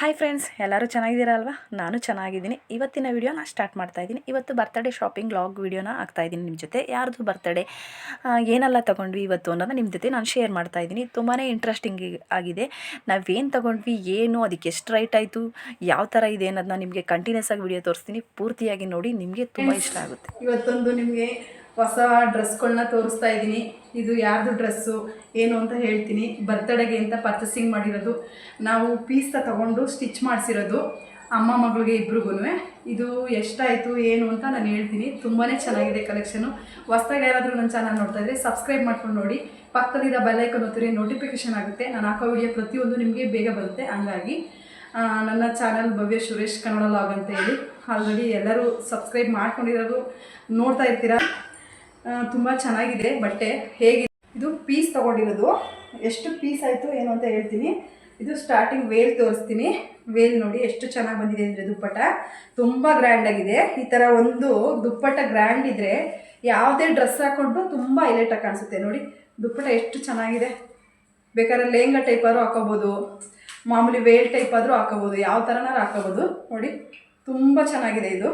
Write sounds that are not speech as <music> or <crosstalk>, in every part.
Hi friends ಎಲ್ಲರೂ ಚೆನ್ನಾಗಿದ್ದೀರಾ ಅಲ್ವಾ ನಾನು ಚೆನ್ನಾಗಿದ್ದೀನಿ. ಇವತ್ತಿನ ವಿಡಿಯೋನ ಸ್ಟಾರ್ಟ್ ಮಾಡ್ತಾ ಇದ್ದೀನಿ. ಇವತ್ತು ಬರ್ತಡೇ ಶಾಪಿಂಗ್ ಲಾಗ್ ವೀಡಿಯೋನ ಆಗ್ತಾ ಇದ್ದೀನಿ ನಿಮ್ಮ ಜೊತೆ. ಯಾರ್ದು ಬರ್ತಡೇ ಏನೆಲ್ಲ ತೊಗೊಂಡ್ವಿ ಇವತ್ತು ಅನ್ನೋದನ್ನ ನಿಮ್ಮ ಜೊತೆ ನಾನು ಶೇರ್ ಮಾಡ್ತಾ ಇದ್ದೀನಿ. ತುಂಬಾ ಇಂಟ್ರೆಸ್ಟಿಂಗ್ ಆಗಿದೆ. ನಾವೇನು ತೊಗೊಂಡ್ವಿ ಏನು ಅದಕ್ಕೆ ಎಷ್ಟು ರೈಟ್ ಆಯಿತು ಯಾವ ಥರ ಇದೆ ಅನ್ನೋದನ್ನ ನಿಮಗೆ ಕಂಟಿನ್ಯೂಸ್ ಆಗಿ ವಿಡಿಯೋ ತೋರಿಸ್ತೀನಿ. ಪೂರ್ತಿಯಾಗಿ ನೋಡಿ ನಿಮಗೆ ತುಂಬ ಇಷ್ಟ ಆಗುತ್ತೆ. ಇವತ್ತೊಂದು ನಿಮಗೆ ಹೊಸ ಡ್ರೆಸ್ಗಳನ್ನ ತೋರಿಸ್ತಾ ಇದ್ದೀನಿ. ಇದು ಯಾರ್ದು ಡ್ರೆಸ್ಸು, ಏನು ಅಂತ ಹೇಳ್ತೀನಿ. ಬರ್ತಡೆಗೆ ಅಂತ ಪರ್ಚೇಸಿಂಗ್ ಮಾಡಿರೋದು. ನಾವು ಪೀಸ್ ತಗೊಂಡು ಸ್ಟಿಚ್ ಮಾಡಿಸಿರೋದು ಅಮ್ಮ ಮಗಳಿಗೆ ಇಬ್ರಿಗೂ ಇದು ಎಷ್ಟಾಯಿತು, ಏನು ಅಂತ ನಾನು ಹೇಳ್ತೀನಿ. ತುಂಬಾ ಚೆನ್ನಾಗಿದೆ ಕಲೆಕ್ಷನು ಹೊಸ್ದಾಗಿ ಯಾರಾದರೂ ನನ್ನ ಚಾನಲ್ ನೋಡ್ತಾ ಇದ್ದರೆ ಸಬ್ಸ್ಕ್ರೈಬ್ ಮಾಡ್ಕೊಂಡು ನೋಡಿ. ಪಕ್ಕದಲ್ಲಿರೋ ಬೆಲ್ಲೈಕನ್ ಒತ್ತಿರಿ ನೋಟಿಫಿಕೇಶನ್ ಆಗುತ್ತೆ. ನಾನು ಹಾಕೋ ವಿಡಿಯೋ ಪ್ರತಿಯೊಂದು ನಿಮಗೆ ಬೇಗ ಬರುತ್ತೆ. ಹಂಗಾಗಿ ನನ್ನ ಚಾನಲ್ ಭವ್ಯ ಸುರೇಶ್ ಕನ್ನಡ ಲಾಗ್ ಅಂತ ಹೇಳಿ. ಆಲ್ರೆಡಿ ಎಲ್ಲರೂ ಸಬ್ಸ್ಕ್ರೈಬ್ ಮಾಡ್ಕೊಂಡಿರೋದು ನೋಡ್ತಾ ಇರ್ತೀರಾ? ತುಂಬ ಚೆನ್ನಾಗಿದೆ, ಬಟ್ಟೆ ಹೇಗಿದೆ. ಇದು ಪೀಸ್ ತೊಗೊಂಡಿರೋದು. ಎಷ್ಟು ಪೀಸ್ ಆಯಿತು, ಏನು ಅಂತ ಹೇಳ್ತೀನಿ. ಇದು ಸ್ಟಾರ್ಟಿಂಗ್ ವೇಲ್ ತೋರಿಸ್ತೀನಿ. ವೇಲ್ ನೋಡಿ ಎಷ್ಟು ಚೆನ್ನಾಗಿ ಬಂದಿದೆ ಅಂದರೆ ದುಪ್ಪಟ್ಟ. ತುಂಬ ಗ್ರ್ಯಾಂಡಾಗಿದೆ ಈ ಥರ ಒಂದು ದುಪ್ಪಟ್ಟ ಗ್ರ್ಯಾಂಡ್ ಇದ್ದರೆ ಯಾವುದೇ ಡ್ರೆಸ್ ಹಾಕ್ಕೊಂಡು ತುಂಬ ಹೈಲೈಟಾಗಿ ಕಾಣಿಸುತ್ತೆ. ನೋಡಿ, ದುಪ್ಪಟ್ಟ ಎಷ್ಟು ಚೆನ್ನಾಗಿದೆ. ಬೇಕಾದ್ರೆ ಲೆಹಂಗಾ ಟೈಪ್ ಆದರೂ ಹಾಕೋಬೋದು. ಮಾಮೂಲಿ ವೇಲ್ ಟೈಪ್ ಆದರೂ ಹಾಕೋಬೋದು. ಯಾವ ಥರನಾರು ಹಾಕೋಬೋದು. ನೋಡಿ, ತುಂಬ ಚೆನ್ನಾಗಿದೆ ಇದು.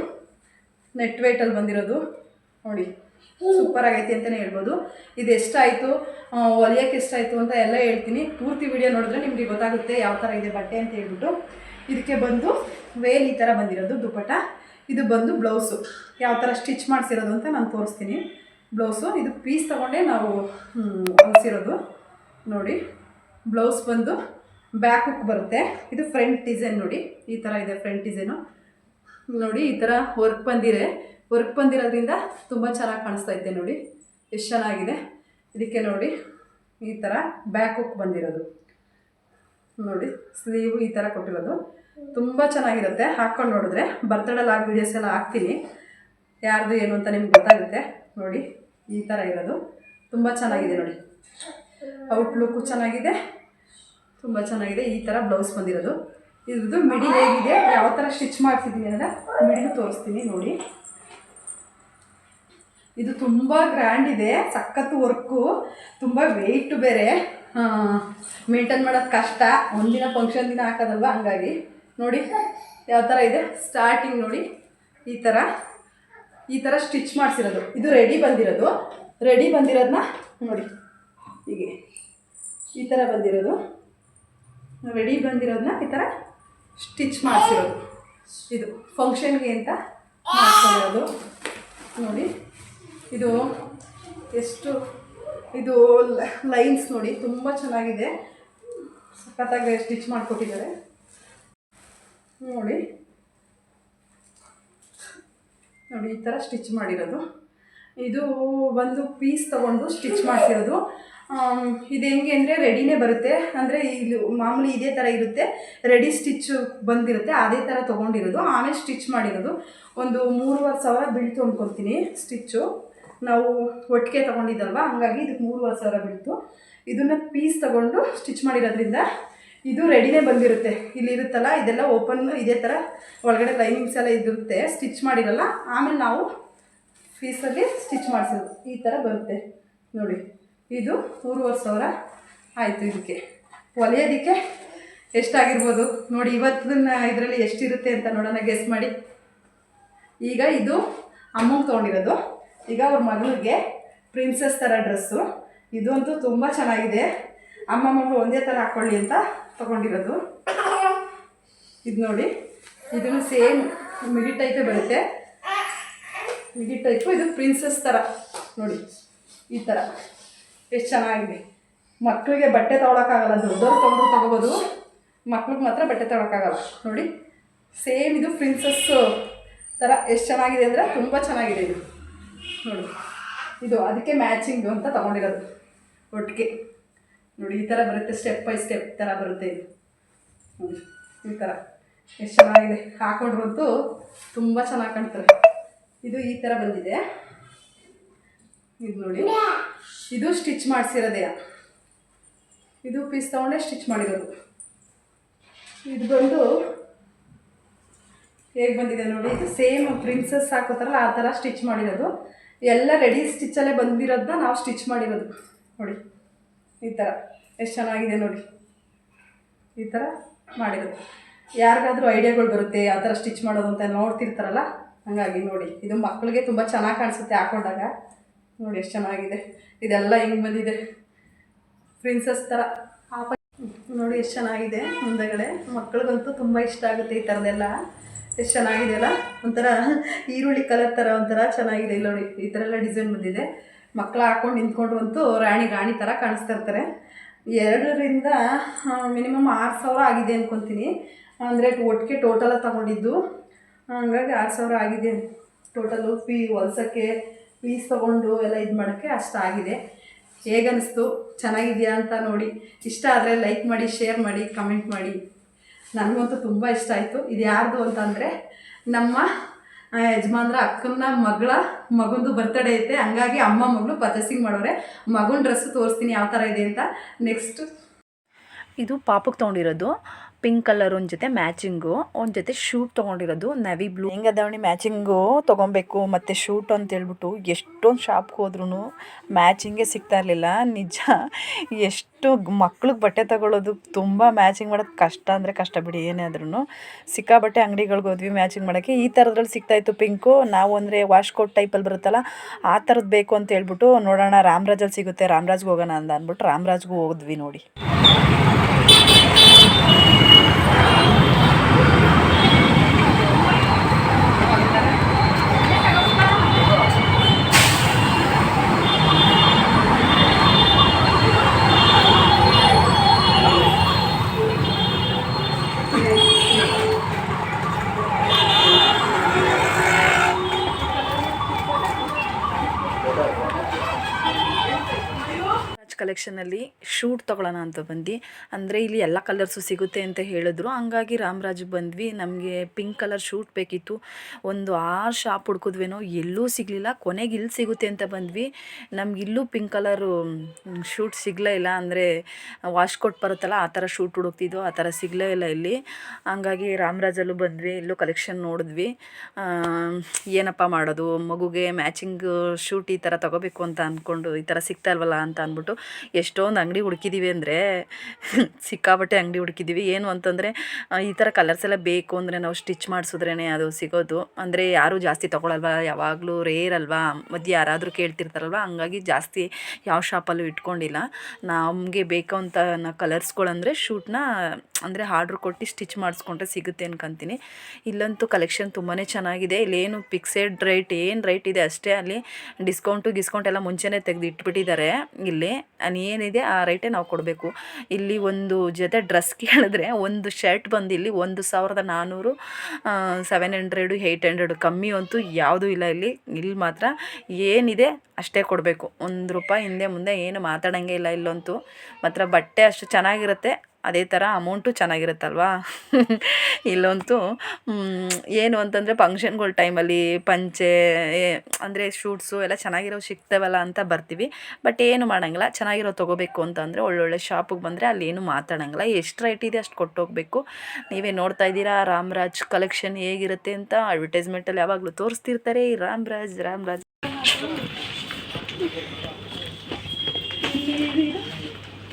ನೆಟ್ ವೇಟಲ್ಲಿ ಬಂದಿರೋದು. ನೋಡಿ. ಸೂಪರ್ ಆಗೈತಿ ಅಂತಲೇ ಹೇಳ್ಬೋದು. ಇದು ಎಷ್ಟಾಯಿತು? ಹೊಲಿಯೋಕ್ಕೆ ಎಷ್ಟಾಯಿತು ಅಂತ ಎಲ್ಲ ಹೇಳ್ತೀನಿ. ಪೂರ್ತಿ ವಿಡಿಯೋ ನೋಡಿದ್ರೆ ನಿಮಗೆ ಗೊತ್ತಾಗುತ್ತೆ ಯಾವ ಥರ ಇದೆ ಬಟ್ಟೆ ಅಂತ ಹೇಳ್ಬಿಟ್ಟು. ಇದಕ್ಕೆ ಬಂದು ವೇಲ್ ಈ ಥರ ಬಂದಿರೋದು ದುಪ್ಪಟ್ಟ ಇದು ಬಂದು ಬ್ಲೌಸು. ಯಾವ ಥರ ಸ್ಟಿಚ್ ಮಾಡಿಸಿರೋದು ಅಂತ ನಾನು ತೋರಿಸ್ತೀನಿ. ಬ್ಲೌಸು, ಇದು ಪೀಸ್ ತೊಗೊಂಡೇ ನಾವು ಹೊಲಿಸಿರೋದು. ನೋಡಿ, ಬ್ಲೌಸ್ ಬಂದು ಬ್ಯಾಕ್ ಹುಕ್ ಬರುತ್ತೆ. ಇದು ಫ್ರಂಟ್ ಡಿಸೈನ್ ನೋಡಿ. ಈ ಥರ ಇದೆ ಫ್ರಂಟ್ ಡಿಸೈನು ನೋಡಿ, ಈ ಥರ ವರ್ಕ್ ಬಂದಿದೆ. ವರ್ಕ್ ಬಂದಿರೋದ್ರಿಂದ ತುಂಬ ಚೆನ್ನಾಗಿ ಕಾಣಿಸ್ತಾ ಇದ್ದೆ ನೋಡಿ. ಎಷ್ಟು ಚೆನ್ನಾಗಿದೆ. ಇದಕ್ಕೆ ನೋಡಿ ಈ ಥರ ಬ್ಯಾಕ್ ಹುಕ್ ಬಂದಿರೋದು. ನೋಡಿ ಸ್ಲೀವು ಈ ಥರ ಕೊಟ್ಟಿರೋದು. ತುಂಬ ಚೆನ್ನಾಗಿರುತ್ತೆ. ಹಾಕ್ಕೊಂಡು ನೋಡಿದ್ರೆ ಬರ್ತಡೇ ಲಾಗ್ ವೀಡಿಯೋಸ್ ಎಲ್ಲ ಹಾಕ್ತೀನಿ. ಯಾರ್ದು ಏನು ಅಂತ ನಿಮ್ಗೆ ಗೊತ್ತಾಗುತ್ತೆ. ನೋಡಿ, ಈ ಥರ ಇರೋದು. ತುಂಬ ಚೆನ್ನಾಗಿದೆ ನೋಡಿ. ಔಟ್ಲುಕ್ಕು ಚೆನ್ನಾಗಿದೆ. ತುಂಬ ಚೆನ್ನಾಗಿದೆ. ಈ ಥರ ಬ್ಲೌಸ್ ಬಂದಿರೋದು. ಇದ್ರದ್ದು ಮಿಡಿ ಹೇಗಿದೆ. ಯಾವ ಥರ ಸ್ಟಿಚ್ ಮಾಡ್ತಿದ್ದೀನಿ ಅಂದರೆ ಮಿಡಿಲ್ ತೋರಿಸ್ತೀನಿ ನೋಡಿ. ಇದು ತುಂಬ ಗ್ರ್ಯಾಂಡ್ ಇದೆ ಸಖತ್ ವರ್ಕು, ತುಂಬ ವೆಯ್ಟು ಬೇರೆ. ಮೇಂಟೈನ್ ಮಾಡೋದು ಕಷ್ಟ. ಒಂದಿನ ಫಂಕ್ಷನ್ ದಿನ ಹಾಕೋದಲ್ವ ಹಂಗಾಗಿ. ನೋಡಿ, ಯಾವ ಥರ ಇದೆ? ಸ್ಟಾರ್ಟಿಂಗ್ ನೋಡಿ, ಈ ಥರ ಈ ಥರ ಸ್ಟಿಚ್ ಮಾಡಿಸಿರೋದು. ಇದು ರೆಡಿ ಬಂದಿರೋದು. ರೆಡಿ ಬಂದಿರೋದನ್ನ ನೋಡಿ. ಹೀಗೆ. ಈ ಥರ ಬಂದಿರೋದು. ರೆಡಿ ಬಂದಿರೋದನ್ನ ಈ ಥರ ಸ್ಟಿಚ್ ಮಾಡಿಸಿರೋದು. ಇದು ಫಂಕ್ಷನ್ಗೆ ಅಂತ ಮಾಡ್ಕೊಂಡಿರೋದು. ನೋಡಿ. ಇದು ಎಷ್ಟು, ಇದು ಲೈನ್ಸ್ ನೋಡಿ, ತುಂಬ ಚೆನ್ನಾಗಿದೆ. ಸಖತ್ತಾಗಿ ಸ್ಟಿಚ್ ಮಾಡಿಕೊಟ್ಟಿದ್ದಾರೆ. ನೋಡಿ. ನೋಡಿ, ಈ ಥರ ಸ್ಟಿಚ್ ಮಾಡಿರೋದು. ಇದು ಒಂದು ಪೀಸ್ ತೊಗೊಂಡು ಸ್ಟಿಚ್ ಮಾಡಿಸಿರೋದು. ಇದು ಹೆಂಗೆ ಅಂದರೆ ರೆಡಿನೇ ಬರುತ್ತೆ. ಅಂದರೆ ಇಲ್ಲಿ ಮಾಮೂಲಿ ಇದೇ ಥರ ಇರುತ್ತೆ. ರೆಡಿ ಸ್ಟಿಚ್ಚು ಬಂದಿರುತ್ತೆ. ಅದೇ ಥರ ತೊಗೊಂಡಿರೋದು. ಆಮೇಲೆ ಸ್ಟಿಚ್ ಮಾಡಿರೋದು. ಒಂದು ಮೂರುವರೆ ಸಾವಿರ ಬೀಳ್ತು ಅಂದ್ಕೊತೀನಿ ಸ್ಟಿಚ್ಚು ನಾವು ಒಟ್ಟಿಗೆ ತೊಗೊಂಡಿದ್ದಲ್ವ? ಹಂಗಾಗಿ ಇದಕ್ಕೆ ಮೂರುವರೆ ಸಾವಿರ ಬಿಡ್ತು. ಇದನ್ನು ಪೀಸ್ ತೊಗೊಂಡು ಸ್ಟಿಚ್ ಮಾಡಿರೋದ್ರಿಂದ ಇದು ರೆಡಿನೇ ಬಂದಿರುತ್ತೆ. ಇಲ್ಲಿ ಇರುತ್ತಲ್ಲ, ಇದೆಲ್ಲ ಓಪನ್ ಇದೇ ಥರ ಒಳಗಡೆ ಲೈನಿಂಗ್ಸ್ ಎಲ್ಲ ಇದಿರುತ್ತೆ ಸ್ಟಿಚ್ ಮಾಡಿರಲ್ಲ, ಆಮೇಲೆ ನಾವು ಪೀಸಲ್ಲಿ ಸ್ಟಿಚ್ ಮಾಡಿಸೋದು. ಈ ಥರ ಬರುತ್ತೆ. ನೋಡಿ, ಇದು ಮೂರುವರೆ ಸಾವಿರ ಆಯಿತು ಇದಕ್ಕೆ. ಹೊಲಿಯೋದಕ್ಕೆ ಎಷ್ಟಾಗಿರ್ಬೋದು? ನೋಡಿ, ಇವತ್ತಿನ ಇದರಲ್ಲಿ ಎಷ್ಟಿರುತ್ತೆ ಅಂತ ನೋಡೋಣ ಗೆಸ್ ಮಾಡಿ. ಈಗ ಇದು ಅಮೌಂಟ್ ತೊಗೊಂಡಿರೋದು. ಈಗ ಅವ್ರ ಮಗಳಿಗೆ ಪ್ರಿನ್ಸೆಸ್ ಥರ ಡ್ರೆಸ್ಸು ಇದಂತೂ ತುಂಬ ಚೆನ್ನಾಗಿದೆ. ಅಮ್ಮ ಮಗಳು ಒಂದೇ ಥರ ಹಾಕ್ಕೊಳ್ಳಿ ಅಂತ ತೊಗೊಂಡಿರೋದು. ಇದು ನೋಡಿ. ಇದನ್ನು ಸೇಮ್ ಮಿಡಿ ಟೈಪೇ ಬರುತ್ತೆ. ಮಿಡಿ ಟೈಪು ಇದು ಪ್ರಿನ್ಸೆಸ್ ಥರ ನೋಡಿ, ಈ ಥರ ಎಷ್ಟು ಚೆನ್ನಾಗಿದೆ. ಮಕ್ಕಳಿಗೆ ಬಟ್ಟೆ ತೊಗೊಳಕ್ಕಾಗಲ್ಲ, ದೊಡ್ಡವ್ರು ತೊಗೊಂಡು ತೊಗೋಬೋದು. ಮಕ್ಳಿಗೆ ಮಾತ್ರ ಬಟ್ಟೆ ತೊಗೊಳಕ್ಕಾಗಲ್ಲ. ನೋಡಿ, ಸೇಮ್ ಇದು ಪ್ರಿನ್ಸಸ್ಸು ಥರ ಎಷ್ಟು ಚೆನ್ನಾಗಿದೆ ಅಂದರೆ ತುಂಬ ಚೆನ್ನಾಗಿದೆ ಇದು. ನೋಡಿ. ಇದು ಅದಕ್ಕೆ ಮ್ಯಾಚಿಂಗು ಅಂತ ತೊಗೊಂಡಿರೋದು. ಒಟ್ಟಿಗೆ. ನೋಡಿ, ಈ ಥರ ಬರುತ್ತೆ ಸ್ಟೆಪ್ ಬೈ ಸ್ಟೆಪ್ ಥರ ಬರುತ್ತೆ ಇದು. ಈ ಥರ ಎಷ್ಟು ಚೆನ್ನಾಗಿದೆ. ಹಾಕೊಂಡ್ರಂತೂ ತುಂಬ ಚೆನ್ನಾಗಿ ಕಾಣ್ತಾರೆ ಇದು ಈ ಥರ ಬಂದಿದೆ. ಇದು ನೋಡಿ. ಇದು ಸ್ಟಿಚ್ ಮಾಡಿಸಿರೋದೇ. ಇದು ಪೀಸ್ ತೊಗೊಂಡೆ ಸ್ಟಿಚ್ ಮಾಡಿರೋದು. ಇದು ಬಂದು ಹೇಗೆ ಬಂದಿದೆ ನೋಡಿ, ಇದು ಸೇಮ್ ಪ್ರಿನ್ಸಸ್ ಹಾಕೋತಾರಲ್ಲ, ಆ ಥರ ಸ್ಟಿಚ್ ಮಾಡಿರೋದು. ಎಲ್ಲ ರೆಡಿ ಸ್ಟಿಚ್ಚಲ್ಲೇ ಬಂದಿರೋದನ್ನ ನಾವು ಸ್ಟಿಚ್ ಮಾಡಿರೋದು. ನೋಡಿ, ಈ ಥರ ಎಷ್ಟು ಚೆನ್ನಾಗಿದೆ ನೋಡಿ. ಈ ಥರ ಮಾಡಿರೋದು. ಯಾರಿಗಾದ್ರೂ ಐಡಿಯಾಗಳು ಬರುತ್ತೆ ಯಾವ ಥರ ಸ್ಟಿಚ್ ಮಾಡೋದು ಅಂತ ನೋಡ್ತಿರ್ತಾರಲ್ಲ, ಹಾಗಾಗಿ ನೋಡಿ. ಇದು ಮಕ್ಕಳಿಗೆ ತುಂಬ ಚೆನ್ನಾಗಿ ಕಾಣಿಸುತ್ತೆ ಹಾಕೊಂಡಾಗ. ನೋಡಿ, ಎಷ್ಟು ಚೆನ್ನಾಗಿದೆ. ಇದೆಲ್ಲ ಹಿಂಗೆ ಬಂದಿದೆ. ಪ್ರಿನ್ಸಸ್ ಥರ ನೋಡಿ, ಎಷ್ಟು ಚೆನ್ನಾಗಿದೆ ಮುಂದೆಗಡೆ. ಮಕ್ಕಳಿಗಂತೂ ತುಂಬ ಇಷ್ಟ ಆಗುತ್ತೆ ಈ ಥರದ್ದೆಲ್ಲ ಎಷ್ಟು ಚೆನ್ನಾಗಿದೆ ಅಲ್ಲ? ಒಂಥರ ಈರುಳ್ಳಿ ಕಲರ್ ಥರ ಒಂಥರ ಚೆನ್ನಾಗಿದೆ. ಇಲ್ಲ ನೋಡಿ, ಈ ಥರ ಎಲ್ಲ ಡಿಸೈನ್ ಬಂದಿದೆ. ಮಕ್ಕಳು ಹಾಕ್ಕೊಂಡು ನಿಂತ್ಕೊಂಡು ಅಂತೂ ರಾಣಿ ರಾಣಿ ಥರ ಕಾಣಿಸ್ತಾ ಇರ್ತಾರೆ. ಎರಡರಿಂದ ಮಿನಿಮಮ್ ಆರು ಸಾವಿರ ಆಗಿದೆ ಅಂದ್ಕೊತೀನಿ ಅಂದರೆ ಒಟ್ಟಿಗೆ ಟೋಟಲ ತಗೊಂಡಿದ್ದು, ಹಂಗಾಗಿ ಆರು ಸಾವಿರ ಆಗಿದೆ. ಟೋಟಲು ಫೀ ಹೊಲ್ಸೋಕ್ಕೆ ಫೀಸ್ ತೊಗೊಂಡು ಎಲ್ಲ ಇದು ಮಾಡೋಕ್ಕೆ ಅಷ್ಟಾಗಿದೆ ಹೇಗನ್ನಿಸ್ತು ಚೆನ್ನಾಗಿದೆಯಾ ಅಂತ ನೋಡಿ. ಇಷ್ಟ ಆದರೆ ಲೈಕ್ ಮಾಡಿ ಶೇರ್ ಮಾಡಿ ಕಮೆಂಟ್ ಮಾಡಿ. ನನಗಂತೂ ತುಂಬ ಇಷ್ಟ ಆಯಿತು. ಇದು ಯಾರ್ದು ಅಂತಂದರೆ ನಮ್ಮ ಯಜಮಾನ್ರ ಅಕ್ಕನ ಮಗಳ ಮಗಂದು ಬರ್ತಡೇ ಐತೆ. ಹಂಗಾಗಿ ಅಮ್ಮ ಮಗಳು ಪರ್ಚೇಸಿಂಗ್ ಮಾಡೋರೆ. ಮಗನ ಡ್ರೆಸ್ ತೋರಿಸ್ತೀನಿ ಯಾವ ಥರ ಇದೆ ಅಂತ. ನೆಕ್ಸ್ಟ್ ಇದು ಪಾಪಕ್ಕೆ ತೊಗೊಂಡಿರೋದು. ಪಿಂಕ್ ಕಲರ್ ಒಂದ್ ಜೊತೆ ಮ್ಯಾಚಿಂಗು, ಒಂದ್ ಜೊತೆ ಶೂಟ್ ತಗೊಂಡಿರೋದು ನವಿ ಬ್ಲೂ ಹಿಂಗೆ ಅದಾವಣಿ ಮ್ಯಾಚಿಂಗು ತಗೊಬೇಕು ಮತ್ತೆ ಶೂಟ್ ಅಂತ ಹೇಳ್ಬಿಟ್ಟು ಎಷ್ಟೊಂದು ಶಾಪ್ಗೆ ಹೋದ್ರೂ ಮ್ಯಾಚಿಂಗೇ ಸಿಗ್ತಾ ಇರಲಿಲ್ಲ. ನಿಜ, ಎಷ್ಟು ಮಕ್ಳಿಗೆ ಬಟ್ಟೆ ತಗೊಳ್ಳೋದು ತುಂಬ ಮ್ಯಾಚಿಂಗ್ ಮಾಡೋದು ಕಷ್ಟ ಅಂದರೆ ಕಷ್ಟ ಬಿಡಿ, ಏನೇ ಆದ್ರೂ ಸಿಕ್ಕಾಬಟ್ಟೆ ಅಂಗಡಿಗಳಿಗೆ ಹೋದ್ವಿ ಮ್ಯಾಚಿಂಗ್ ಮಾಡೋಕ್ಕೆ. ಈ ಥರದ್ರಲ್ಲಿ ಸಿಗ್ತಾಯಿತ್ತು ಪಿಂಕು. ನಾವು ಅಂದರೆ ವಾಶ್ ಕೋಟ್ ಟೈಪಲ್ಲಿ ಬರುತ್ತಲ್ಲ, ಆ ಥರದ್ದು ಬೇಕು ಅಂತ ಹೇಳ್ಬಿಟ್ಟು ನೋಡೋಣ ರಾಮರಾಜಲ್ಲಿ ಸಿಗುತ್ತೆ, ರಾಮರಾಜ್ಗೆ ಹೋಗೋಣ ಅಂತ ಅಂದ್ಬಿಟ್ಟು ರಾಮರಾಜ್ಗೂ ಹೋದ್ವಿ ನೋಡಿ. やった! ಕಲೆಕ್ಷನಲ್ಲಿ ಶೂಟ್ ತೊಗೊಳ್ಳೋಣ ಅಂತ ಬಂದು ಅಂದರೆ ಇಲ್ಲಿ ಎಲ್ಲ ಕಲರ್ಸು ಸಿಗುತ್ತೆ ಅಂತ ಹೇಳಿದ್ರು. ಹಂಗಾಗಿ ರಾಮರಾಜ್ ಬಂದ್ವಿ. ನಮಗೆ ಪಿಂಕ್ ಕಲರ್ ಶೂಟ್ ಬೇಕಿತ್ತು. ಒಂದು ಆರು ಶಾಪ್ ಹುಡ್ಕಿದ್ವೇನೋ ಎಲ್ಲೂ ಸಿಗಲಿಲ್ಲ. ಕೊನೆಗೆ ಇಲ್ಲಿ ಸಿಗುತ್ತೆ ಅಂತ ಬಂದ್ವಿ. ನಮ್ಗೆ ಇಲ್ಲೂ ಪಿಂಕ್ ಕಲರು ಶೂಟ್ ಸಿಗಲೇ ಇಲ್ಲ. ಅಂದರೆ ವಾಶ್ ಕೊಟ್ಟು ಬರುತ್ತಲ್ಲ, ಆ ಥರ ಶೂಟ್ ಹುಡುಕ್ತಿದ್ವು. ಆ ಥರ ಸಿಗಲೇ ಇಲ್ಲ ಇಲ್ಲಿ. ಹಂಗಾಗಿ ರಾಮರಾಜಲ್ಲೂ ಬಂದ್ವಿ. ಇಲ್ಲೂ ಕಲೆಕ್ಷನ್ ನೋಡಿದ್ವಿ. ಏನಪ್ಪ ಮಾಡೋದು? ಮಗುಗೆ ಮ್ಯಾಚಿಂಗ್ ಶೂಟ್ ಈ ಥರ ತಗೋಬೇಕು ಅಂತ ಅಂದ್ಕೊಂಡು ಈ ಥರ ಸಿಗ್ತಾ ಇಲ್ವಲ್ಲ ಅಂತ ಅಂದ್ಬಿಟ್ಟು ಎಷ್ಟೊಂದು ಅಂಗಡಿ ಹುಡುಕಿದ್ದೀವಿ ಅಂದರೆ ಸಿಕ್ಕಾಬಟ್ಟೆ ಅಂಗಡಿ ಹುಡುಕಿದ್ದೀವಿ ಏನು ಅಂತಂದರೆ ಈ ಥರ ಕಲರ್ಸ್ ಎಲ್ಲ ಬೇಕು ಅಂದರೆ ನಾವು ಸ್ಟಿಚ್ ಮಾಡಿಸಿದ್ರೇ ಅದು ಸಿಗೋದು. ಅಂದರೆ ಯಾರೂ ಜಾಸ್ತಿ ತೊಗೊಳಲ್ವ? ಯಾವಾಗಲೂ ರೇರ್ ಅಲ್ವಾ? ಮತ್ತು ಯಾರಾದರೂ ಕೇಳ್ತಿರ್ತಾರಲ್ವ? ಹಂಗಾಗಿ ಜಾಸ್ತಿ ಯಾವ ಶಾಪಲ್ಲೂ ಇಟ್ಕೊಂಡಿಲ್ಲ. ನಮಗೆ ಬೇಕಂತ ಕಲರ್ಸ್ಗಳಂದರೆ ಶೂಟ್ನ ಅಂದರೆ ಆರ್ಡ್ರ್ ಕೊಟ್ಟು ಸ್ಟಿಚ್ ಮಾಡಿಸ್ಕೊಂಡ್ರೆ ಸಿಗುತ್ತೆ ಅನ್ಕೊಂತೀನಿ. ಇಲ್ಲಂತೂ ಕಲೆಕ್ಷನ್ ತುಂಬಾ ಚೆನ್ನಾಗಿದೆ. ಇಲ್ಲೇನು ಫಿಕ್ಸೆಡ್ ರೇಟ್ ಏನು ರೇಟ್ ಇದೆ ಅಷ್ಟೇ ಅಲ್ಲಿ. ಡಿಸ್ಕೌಂಟು ಗಿಸ್ಕೌಂಟ್ ಎಲ್ಲ ಮುಂಚೆನೇ ತೆಗೆದು ಇಟ್ಬಿಟ್ಟಿದ್ದಾರೆ ಇಲ್ಲಿ ಅಲ್ಲಿ ಏನಿದೆ ಆ ರೇಟೇ ನಾವು ಕೊಡಬೇಕು. ಇಲ್ಲಿ ಒಂದು ಜೊತೆ ಡ್ರೆಸ್ <laughs> ಕೇಳಿದ್ರೆ ಒಂದು ಶರ್ಟ್ ಬಂದು ಇಲ್ಲಿ ಒಂದು ಸಾವಿರದ ನಾನ್ನೂರು ಸೆವೆನ್ ಹಂಡ್ರೆಡು ಏಯ್ಟ್ ಹಂಡ್ರೆಡು ಕಮ್ಮಿ ಅಂತೂ ಯಾವುದೂ ಇಲ್ಲ ಇಲ್ಲಿ. ಇಲ್ಲಿ ಮಾತ್ರ ಏನಿದೆ ಅಷ್ಟೇ ಕೊಡಬೇಕು. ಒಂದು ರೂಪಾಯಿ ಹಿಂದೆ ಮುಂದೆ ಏನು ಮಾತಾಡೋಂಗೆ ಇಲ್ಲ ಇಲ್ಲಂತೂ. ಮಾತ್ರ ಬಟ್ಟೆ ಅಷ್ಟು ಚೆನ್ನಾಗಿರುತ್ತೆ. ಅದೇ ಥರ ಅಮೌಂಟು ಚೆನ್ನಾಗಿರುತ್ತಲ್ವಾ? ಇಲ್ಲಂತೂ ಏನು ಅಂತಂದರೆ ಫಂಕ್ಷನ್ಗಳ ಟೈಮಲ್ಲಿ ಪಂಚೆ ಅಂದರೆ ಶೂಟ್ಸು ಎಲ್ಲ ಚೆನ್ನಾಗಿರೋ ಸಿಗ್ತಾವಲ್ಲ ಅಂತ ಬರ್ತೀವಿ. ಬಟ್ ಏನು ಮಾಡೋಂಗಿಲ್ಲ ಚೆನ್ನಾಗಿರೋ ತೊಗೋಬೇಕು ಅಂತಂದರೆ ಒಳ್ಳೊಳ್ಳೆ ಶಾಪಿಗೆ ಬಂದರೆ ಅಲ್ಲಿ ಏನು ಮಾತಾಡೋಂಗಿಲ್ಲ. ಎಷ್ಟು ರೇಟ್ ಇದೆ ಅಷ್ಟು ಹೋಗಬೇಕು ನೀವೇ ನೋಡ್ತಾ ಇದ್ದೀರಾ ರಾಮ್ರಾಜ್ ಕಲೆಕ್ಷನ್ ಹೇಗಿರುತ್ತೆ ಅಂತ ಅಡ್ವರ್ಟೈಸ್ಮೆಂಟಲ್ಲಿ ಯಾವಾಗಲೂ ತೋರಿಸ್ತಿರ್ತಾರೆ ಈ ರಾಮ್ರಾಜ್ ರಾಮ್ರಾಜ್.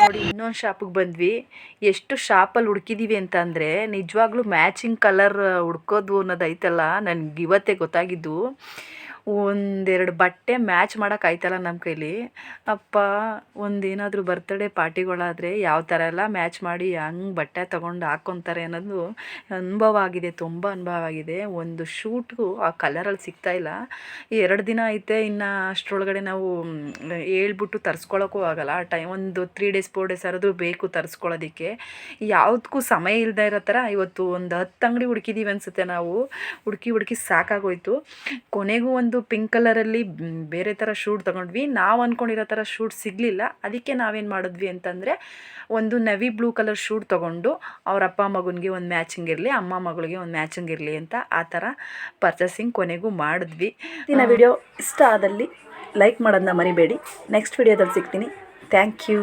ನೋಡಿ, ಇನ್ನೊಂದು ಶಾಪಿಗೆ ಬಂದ್ವಿ. ಎಷ್ಟು ಶಾಪಲ್ಲಿ ಹುಡ್ಕಿದೀವಿ ಅಂತ ನಿಜವಾಗ್ಲೂ ಮ್ಯಾಚಿಂಗ್ ಕಲರ್ ಹುಡ್ಕೋದು ಅನ್ನೋದು ಐತಲ್ಲ, ನನಗೆ ಇವತ್ತೇ ಗೊತ್ತಾಗಿದ್ದು. ಒಂದೆರಡು ಬಟ್ಟೆ ಮ್ಯಾಚ್ ಮಾಡೋಕೆ ಆಯ್ತಲ್ಲ ನಮ್ಮ ಕೈಲಿ. ಅಪ್ಪ, ಒಂದೇನಾದರೂ ಬರ್ತ್ಡೇ ಪಾರ್ಟಿಗಳಾದರೆ ಯಾವ ಥರ ಎಲ್ಲ ಮ್ಯಾಚ್ ಮಾಡಿ ಹಂಗೆ ಬಟ್ಟೆ ತೊಗೊಂಡು ಹಾಕ್ಕೊತಾರೆ ಅನ್ನೋದು ಅನುಭವ ಆಗಿದೆ, ತುಂಬ ಅನುಭವ ಆಗಿದೆ. ಒಂದು ಶೂಟು ಆ ಕಲರಲ್ಲಿ ಸಿಗ್ತಾ ಇಲ್ಲ. ಎರಡು ದಿನ ಐತೆ, ಇನ್ನು ಅಷ್ಟರೊಳಗಡೆ ನಾವು ಹೇಳ್ಬಿಟ್ಟು ತರಿಸ್ಕೊಳ್ಳೋಕ್ಕೂ ಆಗಲ್ಲ. ಆ ಟೈಮ್ ಒಂದು ತ್ರೀ ಡೇಸ್ ಫೋರ್ ಡೇಸ್ ಆದರೂ ಬೇಕು ತರಿಸ್ಕೊಳ್ಳೋದಕ್ಕೆ ಯಾವುದಕ್ಕೂ ಸಮಯ ಇಲ್ಲದೆ ಇರೋ ಥರ ಇವತ್ತು ಒಂದು ಹತ್ತು ಅಂಗಡಿ ಹುಡುಕಿದ್ದೀವಿ ಅನಿಸುತ್ತೆ ನಾವು. ಹುಡುಕಿ ಹುಡುಕಿ ಸಾಕಾಗೋಯ್ತು. ಕೊನೆಗೂ ಒಂದು ಒಂದು ಪಿಂಕ್ ಕಲರಲ್ಲಿ ಬೇರೆ ಥರ ಶೂಟ್ ತೊಗೊಂಡ್ವಿ. ನಾವು ಅಂದ್ಕೊಂಡಿರೋ ಥರ ಶೂಟ್ ಸಿಗಲಿಲ್ಲ. ಅದಕ್ಕೆ ನಾವೇನು ಮಾಡಿದ್ವಿ ಅಂತಂದರೆ ಒಂದು ನವಿ ಬ್ಲೂ ಕಲರ್ ಶೂಟ್ ತೊಗೊಂಡು ಅವ್ರ ಅಪ್ಪ ಮಗನಿಗೆ ಒಂದು ಮ್ಯಾಚಿಂಗ್ ಇರಲಿ ಅಮ್ಮ ಮಗಳಿಗೆ ಒಂದು ಮ್ಯಾಚಿಂಗ್ ಇರಲಿ ಅಂತ ಆ ಥರ ಪರ್ಚೇಸಿಂಗ್ ಕೊನೆಗೂ ಮಾಡಿದ್ವಿ. ಇನ್ನು ವಿಡಿಯೋ ಇಷ್ಟ ಆದಲ್ಲಿ ಲೈಕ್ ಮಾಡೋದನ್ನ ಮರಿಬೇಡಿ. ನೆಕ್ಸ್ಟ್ ವಿಡಿಯೋದಲ್ಲಿ ಸಿಗ್ತೀನಿ. Thank you